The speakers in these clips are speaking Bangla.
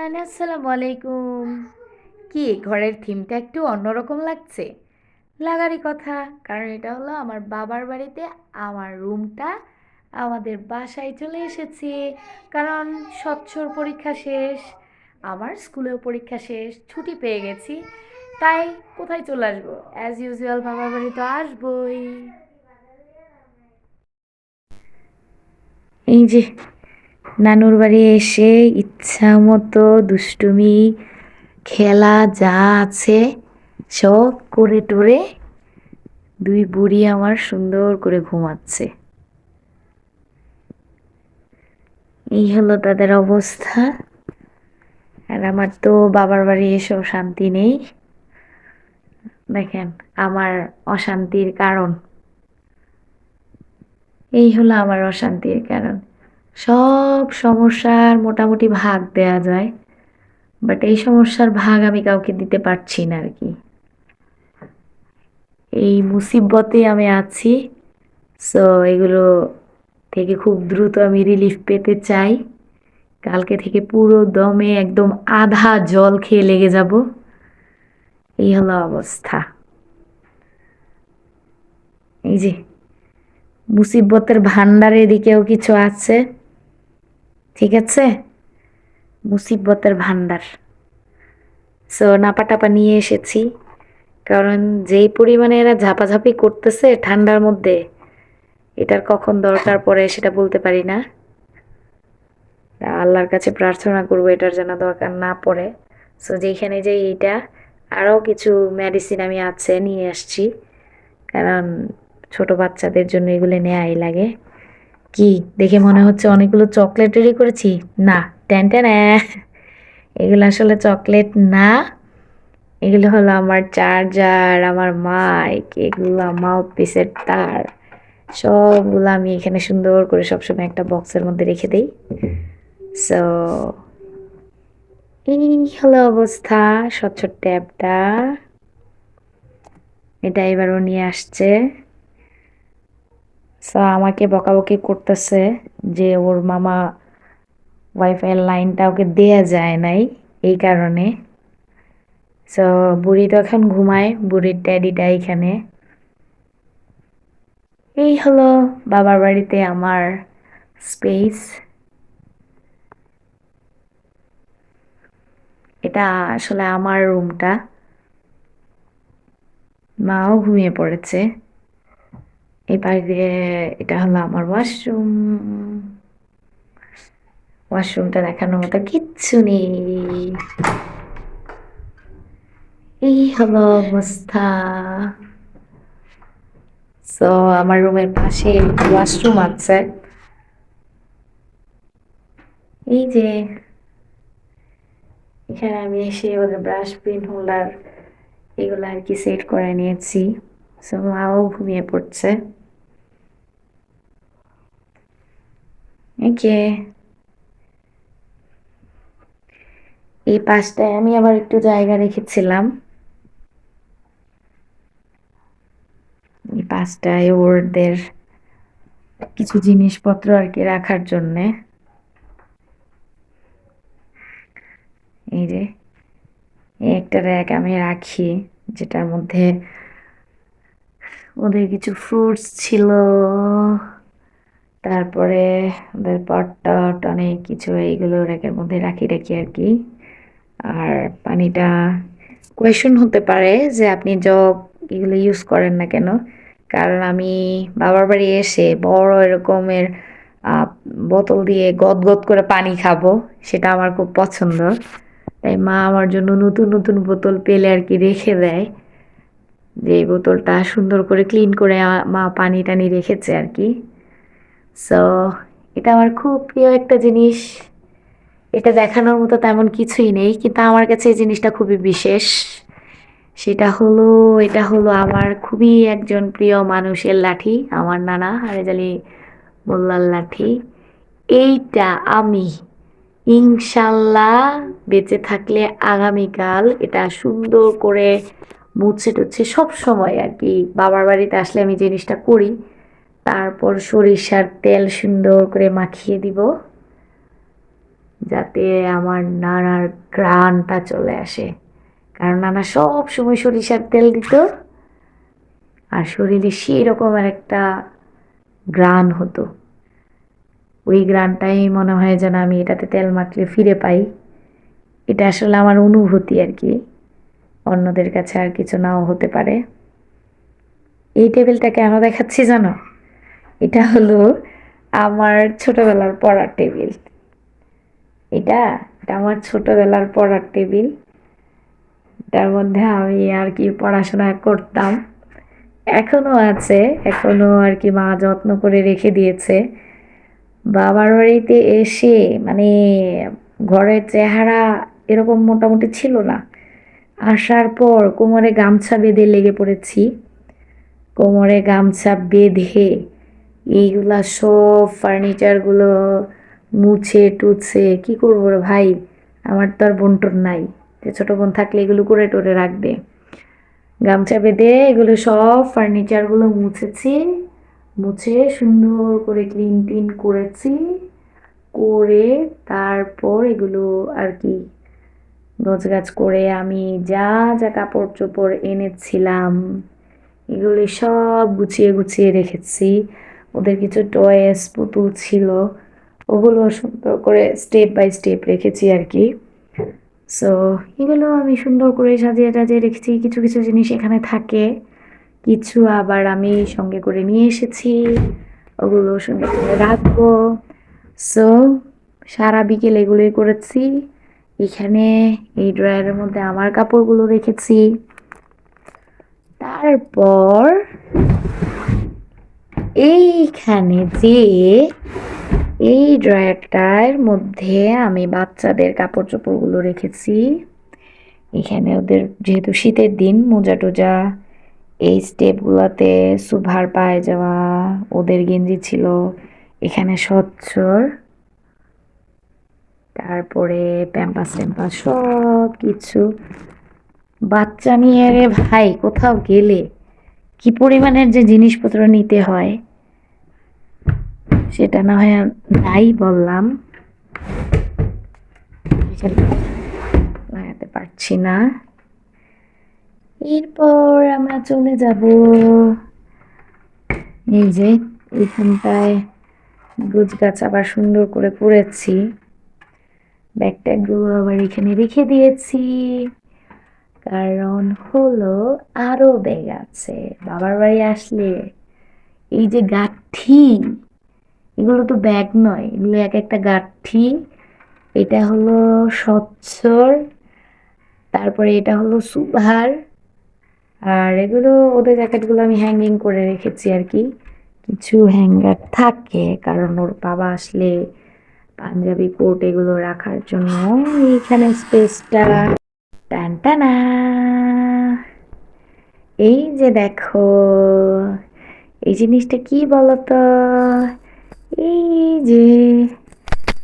আন, আসসালামু আলাইকুম। কি ঘরের থিমটা একটু অন্যরকম লাগছে? লাগারই কথা কারণ এটা হলো আমার বাবার বাড়িতে আমার রুমটা আমাদের বাসায় চলে এসেছে। কারণ স্বচ্ছর পরীক্ষা শেষ আমার স্কুলেও পরীক্ষা শেষ ছুটি পেয়ে গেছি। তাই কোথায় চলে আসব? অ্যাজ ইউজুয়াল বাবার বাড়ি তো আসবোই। এই যে নানুর বাড়ি এসে ইচ্ছা মতো দুষ্টুমি, খেলা যা আছে সব করে টোরে দুই বুড়ি আমার সুন্দর করে ঘুমাচ্ছে। এই হলো তাদের অবস্থা। আর আমার তো বাবার বাড়ি এসেও শান্তি নেই। দেখেন আমার অশান্তির কারণ। এই হলো আমার অশান্তির কারণ। সব সমস্যার মোটামুটি ভাগ দেয়া যায় বাট এই সমস্যার ভাগ আমি কাউকে দিতে পারছি না আর কি। এই মুসিবতে আমি আছি সো এগুলো থেকে খুব দ্রুত আমি রিলিফ পেতে চাই। কালকে থেকে পুরো দমে একদম আধা জল খেয়ে লেগে যাব। এই হলো অবস্থা। এই যে, মুসিবতের ভান্ডারের দিকেও কিছু আছে। ঠিক আছে? মুসিবতের ভান্ডার। সো নাপা টাপা নিয়ে এসেছি। কারণ যেই পরিমাণে এরা ঝাপাঝাপি করতেছে ঠান্ডার মধ্যে, এটার কখন দরকার পড়ে সেটা বলতে পারি না। আল্লাহর কাছে প্রার্থনা করব এটার যেন দরকার না পড়ে। সো যেখানে যে এইটা আরও কিছু মেডিসিন আমি আছে নিয়ে আসছি। কারণ ছোট বাচ্চাদের জন্য এগুলো নেয়াই লাগে। কি, দেখে মনে হচ্ছে অনেকগুলো চকলেট রেডি করেছি? না, ট্যান ট্যান এগুলো আসলে চকলেট না। এগুলো হলো আমার চার্জার, আমার মাইক, এগুলো মাউথ পিসের তার। সবগুলো আমি এখানে সুন্দর করে সবসময় একটা বক্সের মধ্যে রেখে দিই। সো এই হলো অবস্থা, স্বচ্ছ ট্যাবটা। এটা এবারও নিয়ে আসছে। সো আমাকে বকাবকি করতেছে যে ওর মামা ওয়াইফাইয়ের লাইনটা ওকে দেয়া যায় নাই এই কারণে। সো বুড়ি তো এখন ঘুমায়, বুড়ির ড্যাডিটা এখানে এই হলো বাবার বাড়িতে আমার স্পেস এটা আসলে আমার রুমটা মাও ঘুমিয়ে পড়েছে। এই বাইরে এটা হলো আমার ওয়াশরুম ওয়াশরুমটা দেখানোর মতো কিচ্ছু নেই। এই হলো অবস্থা। সো আমার রুমের পাশে ওয়াশরুম আছে। এই যে, এখানে আমি এসে ওদের ব্রাশ পেন হোল্ডার এগুলো আর কি সেট করে নিয়েছি। সো মাও ঘুমিয়ে পড়ছে এই পাশটায় আমি আবার একটু জায়গা রেখেছিলাম এই পাশটায় ওদের কিছু জিনিসপত্র আর কি রাখার জন্যে এই যে একটা র্যাক আমি রাখি যেটার মধ্যে ওদের কিছু ফ্রুটস ছিল। তারপরে ওদের পট টট অনেক কিছু, এইগুলো র্যাকের মধ্যে রাখি রাখি আর কি। আর পানিটা কোয়েশন হতে পারে যে আপনি জগ এগুলো ইউজ করেন না কেন? কারণ আমি বাবার বাড়ি এসে বড় এরকমের বোতল দিয়ে গদগদ করে পানি খাব, সেটা আমার খুব পছন্দ। তাই মা আমার জন্য নতুন নতুন বোতল পেলে আর কি রেখে দেয়। যে এই বোতলটা সুন্দর করে ক্লিন করে মা পানি টানি রেখেছে আর কি। সো এটা আমার খুব প্রিয় একটা জিনিস। এটা দেখানোর মতো তেমন কিছুই নেই, কিন্তু আমার কাছে এই জিনিসটা খুবই বিশেষ। সেটা হলো, এটা হলো আমার খুবই একজন প্রিয় মানুষের লাঠি, আমার নানা হারেজ আলী মোল্লার লাঠি। এইটা আমি ইনশাল্লাহ বেঁচে থাকলে আগামীকাল এটা সুন্দর করে মুছে টুচ্ছে সব সময় আর কি। বাবার বাড়িতে আসলে আমি জিনিসটা করি। তারপর সরিষার তেল সুন্দর করে মাখিয়ে দিব। যাতে আমার নানার ঘ্রাণটা চলে আসে। কারণ নানা সব সময় সরিষার তেল দিত। আর শরীরে সেই রকমের একটা গ্রান হতো। ওই গ্রানটাই মনে হয় যেন আমি এটাতে তেল মাখলে ফিরে পাই। এটা আসলে আমার অনুভূতি আর কি। অন্যদের কাছে আর কিছু নাও হতে পারে। এই টেবিলটা কেন দেখাচ্ছি জানো? এটা হলো আমার ছোটবেলার পড়ার টেবিল। এটা এটা আমার ছোটবেলার পড়ার টেবিল। তার মধ্যে আমি আর কি পড়াশোনা করতাম। এখনও আছে, এখনও আর কি মা যত্ন করে রেখে দিয়েছে। বাবার বাড়িতে এসে মানে ঘরের চেহারা এরকম মোটামুটি ছিল না। আসার পর কোমরে গামছা বেঁধে লেগে পড়েছি। কোমরে গামছা বেঁধে এইগুলা সব ফার্নিচারগুলো মুছে টুছে, কি করব রে ভাই? আমার তো আর বোনটোর নাই। যে ছোটো বোন থাকলে এগুলো করে টোরে রাখবে। গামছা বেঁধে এগুলো সব ফার্নিচারগুলো মুছেছি, মুছে সুন্দর করে ক্লিন টিন করেছি, করে তারপর এগুলো আর কি গাছ করে আমি যা যা কাপড় চোপড় এনেছিলাম, এগুলি সব গুছিয়ে গুছিয়ে রেখেছি। ওদের কিছু টয়েস পুতুল ছিল, ওগুলো সুন্দর করে স্টেপ বাই স্টেপ রেখেছি আর কি। সো এগুলো আমি সুন্দর করে সাজিয়ে টাজিয়ে রেখেছি। কিছু কিছু জিনিস এখানে থাকে। কিছু আবার আমি সঙ্গে করে নিয়ে এসেছি। ওগুলো সুন্দর করে রাখব। সো সারা বিকেল এগুলোই করেছি। এখানে এই ড্রয়ারের মধ্যে আমার কাপড়গুলো রেখেছি। তারপর এইখানে যে এই ড্রয়ারটার মধ্যে আমি বাচ্চাদের কাপড় চোপড়গুলো রেখেছি। এখানে ওদের যেহেতু শীতের দিন মোজা টোজা এই স্টেপগুলোতে সুভার পায়ে যাওয়া ওদের গেঞ্জি ছিল, এখানে স্বচ্ছর। তারপরে প্যাম্পাস ট্যাম্পাস সব কিছু। বাচ্চা নিয়ে রে ভাই, কোথাও গেলে? কি পরিমাণের যে জিনিসপত্র নিতে হয়? সেটা না হয় নাই বললাম। লাগাতে পারছি না। এরপর আমরা চলে যাব এই যে এইখানটায় গুছ গাছ আবার সুন্দর করে করেছি ব্যাগ ট্যাগগুলো আবার এখানে রেখে দিয়েছি। কারণ হলো আরও ব্যাগ আছে। বাবার বাড়ি আসলে এই যে গাঠি, এগুলো তো ব্যাগ নয়, এগুলো এক একটা গাঠি। এটা হলো স্বচ্ছর তারপরে এটা হলো সুভার আর এগুলো ওদের জ্যাকেটগুলো আমি হ্যাঙ্গিং করে রেখেছি আর কি। কিছু হ্যাঙ্গার থাকে, কারণ ওর বাবা আসলে পাঞ্জাবি কোট এগুলো রাখার জন্য এইখানে স্পেসটা টানটানা এই যে দেখো, এই জিনিসটা কি বলতো? এই যে,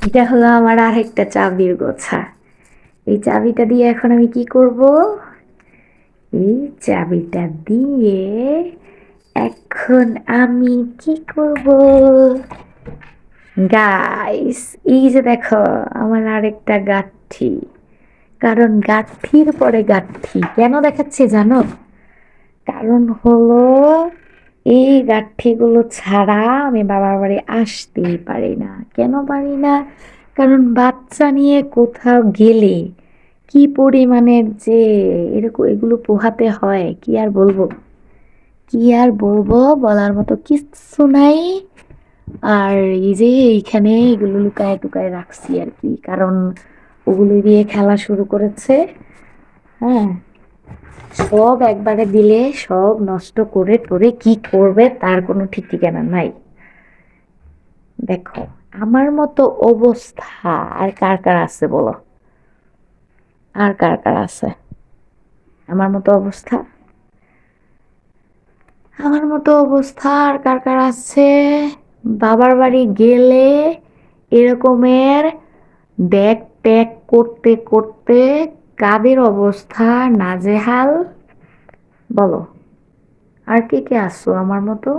এটা হলো আমার আরেকটা চাবির গোছা। এই চাবিটা দিয়ে এখন আমি কি করব? এই চাবিটা দিয়ে এখন আমি কি করব? গাইস এই যে দেখো, আমার আরেকটা গাঠি কারণ গাঠির পরে গাঠি কেন দেখাচ্ছি জানো? কারণ হলো, এই গাঠিগুলো ছাড়া আমি বাবার বাড়ি আসতেই পারি না। কেন পারি না? কারণ বাচ্চা নিয়ে কোথাও গেলে কি পরিমাণের যে এরকম এগুলো পোহাতে হয়, কি আর বলব? কি আর বলব বলার মতো কিচ্ছু নাই। আর এই যে এইখানে এগুলো লুকায় টুকায় রাখছি আর কি, কারণ ওগুলো দিয়ে খেলা শুরু করেছে। হ্যাঁ সব একবারে দিলে সব নষ্ট করে টোরে কি করবে তার কোনো ঠিক ঠিকানা নাই। দেখো, আমার মতো অবস্থা আর কার কার আছে বলো? আর কার কার আছে? আমার মতো অবস্থা? আমার মতো অবস্থা আর কার কার আছে? বাবার বাড়ি গেলে এরকমের ব্যাগ প্যাক করতে করতে কাদের অবস্থা, নাজেহাল? বলো। আর কে কে আসছো আমার মতো?